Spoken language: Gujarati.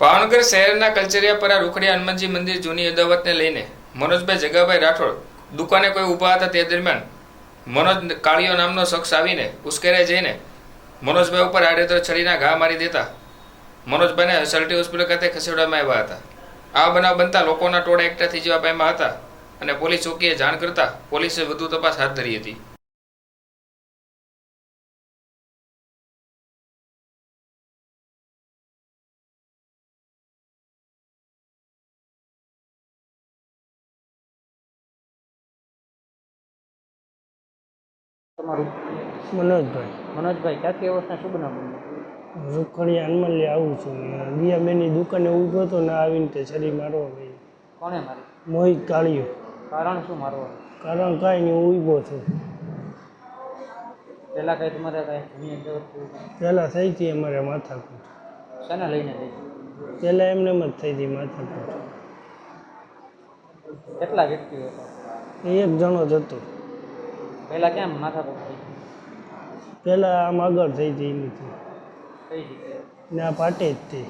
ભાવનગર શહેરના કલ્ચરિયાપરા રૂખડિયા હનુમાનજી મંદિર જૂની અદાવતને લઈને મનોજભાઈ જગાભાઈ રાઠોડ દુકાને કોઈ ઊભા હતા તે દરમિયાન મનોજ કાળીયો નામનો શખ્સ આવીને ઉશ્કેરાઈ જઈને મનોજભાઈ ઉપર આડેધડ છરીના ઘા મારી દેતા મનોજભાઈને સલટી હોસ્પિટલ ખાતે ખસેડવામાં આવ્યા હતા. આ બનાવ બનતા લોકોના ટોળા એકઠા થઈ જવા પામ્યા હતા અને પોલીસ ચોકીએ જાણ કરતા પોલીસે વધુ તપાસ હાથ ધરી હતી. તમારું? મનોજભાઈ. મનોજભાઈ ક્યાંથી અવસ્થા શું બનાવ? બન્યો? રૂખડિયા હનુમાનલી આવું છું. દિયાબેનની દુકાને ઊભો હતો ને આવીને તે છરી મારવા ગઈ. કોણે મારી? મોહિત કાળિયો કારણ શું મારવો? કારણ કાંઈ નહીં ઊભો છું. પહેલા કઈ તમારે કઈ? પહેલાં થઈ હતી અમારે માથાકૂટ. શેને લઈને જઈ પહેલાં એમને એમ જ થઈ હતી માથાકૂટ. કેટલા વ્યક્તિઓ હતા? એક જણો જ હતો. પહેલા કેમ માથા પહેલાં આમ આગળ થઈ હતી એની ને આ પાટે જ તે.